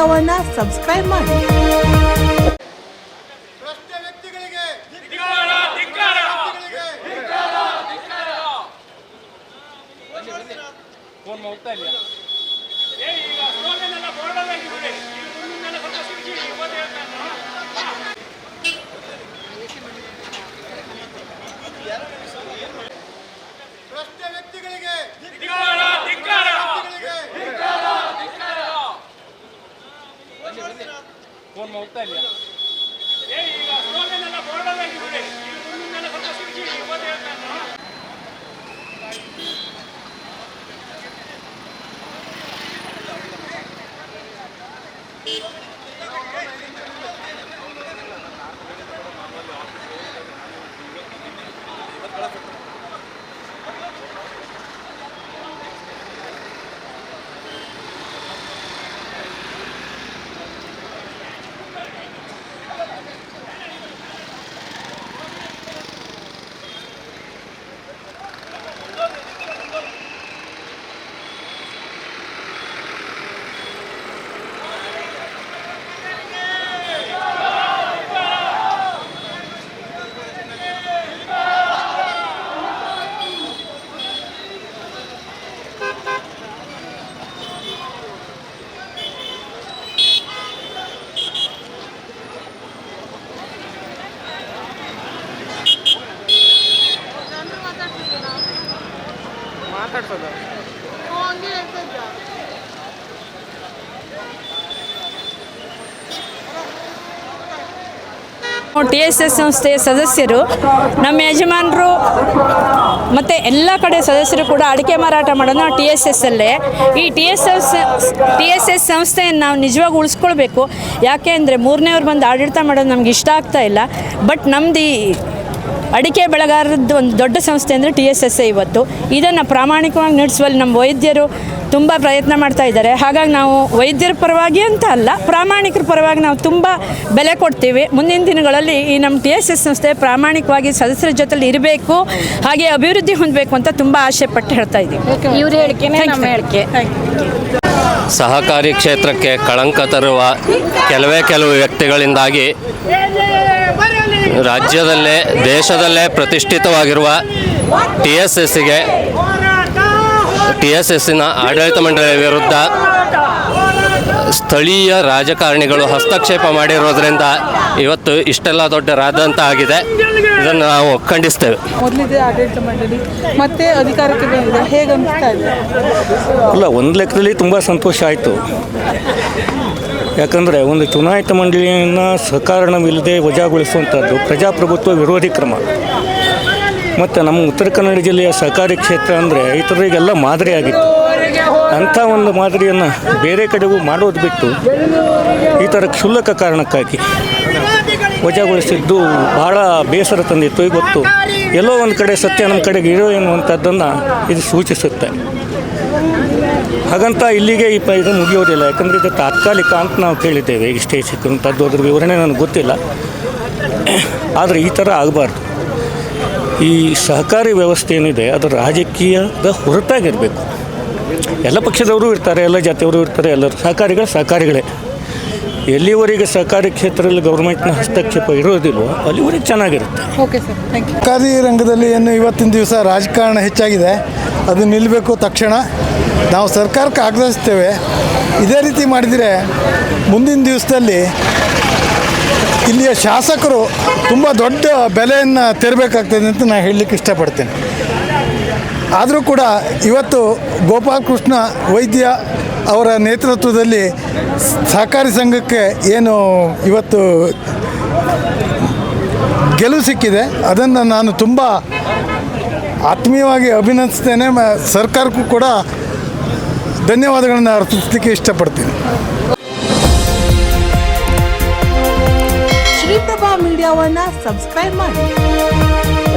ಮೀಡಿಯಾವನ್ನ subscribe ಮಾಡಿ. ಹೋಗ್ತಾ phone ಹೋಗ್ತಾ ಇಲ್ಲ ಟಿ ಎಸ್ ಎಸ್ ಸಂಸ್ಥೆಯ ಸದಸ್ಯರು ನಮ್ಮ ಯಜಮಾನರು ಮತ್ತು ಎಲ್ಲ ಕಡೆ ಸದಸ್ಯರು ಕೂಡ ಅಡಿಕೆ ಮಾರಾಟ ಮಾಡೋದು ನಾವು ಟಿ ಎಸ್ ಎಸ್ ಅಲ್ಲೇ. ಈ T S S T S S ಸಂಸ್ಥೆಯನ್ನು ನಾವು ನಿಜವಾಗಿ ಉಳಿಸ್ಕೊಳ್ಬೇಕು. ಯಾಕೆ ಅಂದರೆ ಮೂರನೇವ್ರು ಬಂದು ಆಡಳಿತ ಮಾಡೋದು ನಮ್ಗೆ ಇಷ್ಟ ಆಗ್ತಾ ಇಲ್ಲ. ಬಟ್ ನಮ್ದು ಈ ಅಡಿಕೆ ಬೆಳೆಗಾರರದ್ದು ಒಂದು ದೊಡ್ಡ ಸಂಸ್ಥೆ ಅಂದರೆ ಟಿ ಎಸ್ ಎಸ್ ಇವತ್ತು. ಇದನ್ನು ಪ್ರಾಮಾಣಿಕವಾಗಿ ನಡೆಸುವಲ್ಲಿ ನಮ್ಮ ವೈದ್ಯರು ತುಂಬ ಪ್ರಯತ್ನ ಮಾಡ್ತಾ ಇದ್ದಾರೆ. ಹಾಗಾಗಿ ನಾವು ವೈದ್ಯರ ಪರವಾಗಿ ಅಂತ ಅಲ್ಲ ಪ್ರಾಮಾಣಿಕರ ಪರವಾಗಿ ನಾವು ತುಂಬ ಬೆಲೆ ಕೊಡ್ತೀವಿ. ಮುಂದಿನ ದಿನಗಳಲ್ಲಿ ಈ ನಮ್ಮ ಟಿ ಎಸ್ ಎಸ್ ಸಂಸ್ಥೆ ಪ್ರಾಮಾಣಿಕವಾಗಿ ಸದಸ್ಯರ ಜೊತೆಲಿ ಇರಬೇಕು ಹಾಗೆ ಅಭಿವೃದ್ಧಿ ಹೊಂದಬೇಕು ಅಂತ ತುಂಬ ಆಸೆ ಪಟ್ಟು ಹೇಳ್ತಾ ಇದ್ದೀವಿ. ಇವ್ರ ಹೇಳಿಕೆನೇ ನಮ್ಮ ಹೇಳಿಕೆ. ಸಹಕಾರಿ ಕ್ಷೇತ್ರಕ್ಕೆ ಕಳಂಕ ತರುವ ಕೆಲವೇ ಕೆಲವು ವ್ಯಕ್ತಿಗಳಿಂದಾಗಿ ರಾಜ್ಯದಲ್ಲೇ ದೇಶದಲ್ಲೇ ಪ್ರತಿಷ್ಠಿತವಾಗಿರುವ ಟಿ ಎಸ್ ಎಸ್ಸಿಗೆ ಟಿ ಎಸ್ ಎಸ್ಸಿನ ಆಡಳಿತ ಮಂಡಳಿಯ ವಿರುದ್ಧ ಸ್ಥಳೀಯ ರಾಜಕಾರಣಿಗಳು ಹಸ್ತಕ್ಷೇಪ ಮಾಡಿರೋದ್ರಿಂದ ಇವತ್ತು ಇಷ್ಟೆಲ್ಲ ದೊಡ್ಡ ರಾದಂತ ಆಗಿದೆ. ಇದನ್ನು ನಾವು ಖಂಡಿಸ್ತೇವೆ. ಮೊದಲಿದೆ ಆಡಳಿತ ಮಂಡಳಿ ಮತ್ತೆ ಅಧಿಕಾರಕ್ಕೆ ಬಂದಿದೆ. ಹೇಗೆ ಅನಿಸ್ತಾ ಇದೆ? ಅಲ್ಲ ಒಂದು ಲೆಕ್ಕದಲ್ಲಿ ತುಂಬ ಸಂತೋಷ ಆಯಿತು. ಯಾಕಂದರೆ ಒಂದು ಚುನಾಯಿತ ಮಂಡಳಿಯನ್ನು ಸಕಾರಣವಿಲ್ಲದೆ ವಜಾಗೊಳಿಸುವಂಥದ್ದು ಪ್ರಜಾಪ್ರಭುತ್ವ ವಿರೋಧಿ ಕ್ರಮ. ಮತ್ತು ನಮ್ಮ ಉತ್ತರ ಕನ್ನಡ ಜಿಲ್ಲೆಯ ಸಹಕಾರಿ ಕ್ಷೇತ್ರ ಅಂದರೆ ಇತರರಿಗೆಲ್ಲ ಮಾದರಿಯಾಗಿತ್ತು ಅಂಥ ಒಂದು ಮಾದರಿಯನ್ನು ಬೇರೆ ಕಡೆಗೂ ಮಾಡೋದು ಬಿಟ್ಟು ಈ ಥರ ಕ್ಷುಲ್ಲಕ ಕಾರಣಕ್ಕಾಗಿ ವಜಾಗೊಳಿಸಿದ್ದು ಭಾಳ ಬೇಸರ ತಂದಿತ್ತು. ಇವತ್ತು ಎಲ್ಲೋ ಒಂದು ಕಡೆ ಸತ್ಯ ನಮ್ಮ ಕಡೆಗೆ ಇರೋ ಎನ್ನುವಂಥದ್ದನ್ನು ಇದು ಸೂಚಿಸುತ್ತೆ. ಹಾಗಂತ ಇಲ್ಲಿಗೆ ಈ ಪ ಇದು ಮುಗಿಯೋದಿಲ್ಲ. ಯಾಕಂದರೆ ಇದು ತಾತ್ಕಾಲಿಕ ಅಂತ ನಾವು ಕೇಳಿದ್ದೇವೆ. ಇಷ್ಟೇ ಸಿಕ್ಕಂಥದ್ದು ಅದ್ರ ವಿವರಣೆ ನನಗೆ ಗೊತ್ತಿಲ್ಲ. ಆದರೆ ಈ ಥರ ಆಗಬಾರ್ದು. ಈ ಸಹಕಾರಿ ವ್ಯವಸ್ಥೆ ಏನಿದೆ ಅದು ರಾಜಕೀಯದ ಹೊರತಾಗಿರಬೇಕು. ಎಲ್ಲ ಪಕ್ಷದವರು ಇರ್ತಾರೆ ಎಲ್ಲ ಜಾತಿಯವರು ಇರ್ತಾರೆ ಎಲ್ಲರೂ ಸಹಕಾರಿಗಳ ಸಹಕಾರಿಗಳೇ. ಎಲ್ಲಿವರೆಗೆ ಸಹಕಾರಿ ಕ್ಷೇತ್ರದಲ್ಲಿ ಗೌರ್ಮೆಂಟ್ನ ಹಸ್ತಕ್ಷೇಪ ಇರೋದಿಲ್ವೋ ಅಲ್ಲಿವರೆಗೆ ಚೆನ್ನಾಗಿರುತ್ತೆ. ಓಕೆ ಸರ್ ಥ್ಯಾಂಕ್ ಯು ಸರ್ಕಾರಿ ರಂಗದಲ್ಲಿ ಏನು ಇವತ್ತಿನ ದಿವಸ ರಾಜಕಾರಣ ಹೆಚ್ಚಾಗಿದೆ. ಅದು ನಿಲ್ಲಬೇಕು ತಕ್ಷಣ. ನಾವು ಸರ್ಕಾರಕ್ಕೆ ಆಗ್ರಹಿಸ್ತೇವೆ. ಇದೇ ರೀತಿ ಮಾಡಿದರೆ ಮುಂದಿನ ದಿವಸದಲ್ಲಿ ಇಲ್ಲಿಯ ಶಾಸಕರು ತುಂಬ ದೊಡ್ಡ ಬೆಲೆಯನ್ನು ತೆರಬೇಕಾಗ್ತದೆ ಅಂತ ನಾನು ಹೇಳಲಿಕ್ಕೆ ಇಷ್ಟಪಡ್ತೇನೆ. ಆದರೂ ಕೂಡ ಇವತ್ತು ಗೋಪಾಲಕೃಷ್ಣ ವೈದ್ಯ ಅವರ ನೇತೃತ್ವದಲ್ಲಿ ಸಹಕಾರಿ ಸಂಘಕ್ಕೆ ಏನು ಇವತ್ತು ಗೆಲುವು ಸಿಕ್ಕಿದೆ. ಅದನ್ನು ನಾನು ತುಂಬ ಆತ್ಮೀಯವಾಗಿ ಅಭಿನಂದಿಸ್ತೇನೆ. ಸರ್ಕಾರಕ್ಕೂ ಕೂಡ ಧನ್ಯವಾದಗಳನ್ನು ಅರ್ಪಿಸಲಿಕ್ಕೆ ಇಷ್ಟಪಡ್ತೀನಿ. ಶ್ರೀಪ್ರಭಾ ಮೀಡಿಯಾವನ್ನು ಸಬ್ಸ್ಕ್ರೈಬ್ ಮಾಡಿ.